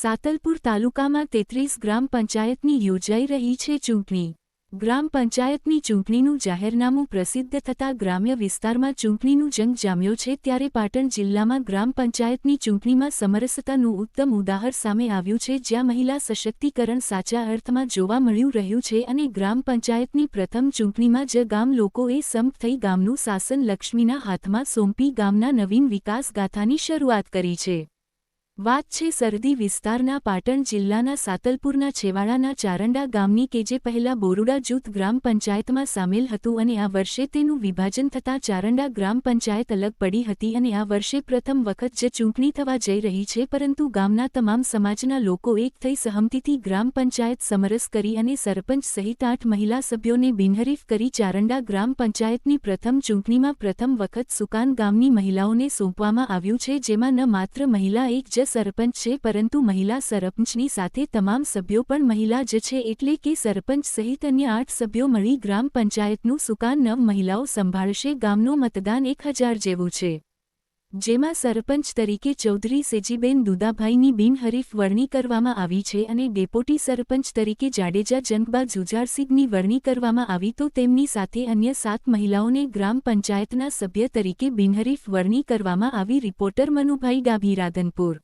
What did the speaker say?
સાતલપુર તાલુકામાં તેત્રીસ ગ્રામ પંચાયતની યોજાઈ રહી છે ચૂંટણી. ગ્રામ પંચાયતની ચૂંટણીનું જાહેરનામું પ્રસિદ્ધ થતાં ગ્રામ્ય વિસ્તારમાં ચૂંટણીનું જંગ જામ્યો છે ત્યારે પાટણ જિલ્લામાં ગ્રામ પંચાયતની ચૂંટણીમાં સમરસતાનું ઉત્તમ ઉદાહરણ સામે આવ્યું છે જ્યાં મહિલા સશક્તિકરણ સાચા અર્થમાં જોવા મળ્યું રહ્યું છે અને ગ્રામ પંચાયતની પ્રથમ ચૂંટણીમાં જ ગામ લોકોએ સંપ થઈ ગામનું શાસન લક્ષ્મીના હાથમાં સોંપી ગામના નવીન વિકાસ ગાથાની શરૂઆત કરી છે. વાત છે સરહદી વિસ્તારના પાટણ જિલ્લાના સાતલપુરના છેવાડાના ચારંડા ગામની કે જે પહેલા બોરુડા જૂથ ગ્રામ પંચાયતમાં સામેલ હતું અને આ વર્ષે તેનું વિભાજન થતાં ચારંડા ગ્રામ પંચાયત અલગ પડી હતી અને આ વર્ષે પ્રથમ વખત જે ચૂંટણી થવા જઈ રહી છે, પરંતુ ગામના તમામ સમાજના લોકો એક થઈ સહમતિથી ગ્રામ પંચાયત સમરસ કરી અને સરપંચ સહિત આઠ મહિલા સભ્યોને બિનહરીફ કરી ચારંડા ગ્રામ પંચાયતની પ્રથમ ચૂંટણીમાં પ્રથમ વખત સુકાન ગામની મહિલાઓને સોંપવામાં આવ્યું છે, જેમાં ન માત્ર મહિલા એક જ સરપંચ છે, પરંતુ મહિલા સરપંચની સાથે તમામ સભ્યો પણ મહિલા જ છે એટલે કે સરપંચ સહિત અન્ય આઠ સભ્યો મળી ગ્રામ પંચાયતનું સુકાન નવ મહિલાઓ સંભાળશે. ગામનું મતદાન એક હજાર જેવું છે. જેમાં સરપંચ તરીકે ચૌધરી સેજીબેન દુદાભાઈની બિનહરીફ વરણી કરવામાં આવી છે અને ડેપોટી સરપંચ તરીકે જાડેજા જંગબા જુજારસિંહની વરણી કરવામાં આવી તો તેમની સાથે અન્ય સાત મહિલાઓને ગ્રામ પંચાયતના સભ્ય તરીકે બિનહરીફ વરણી કરવામાં આવી. રિપોર્ટર મનુભાઈ ડાભી રાધનપુર.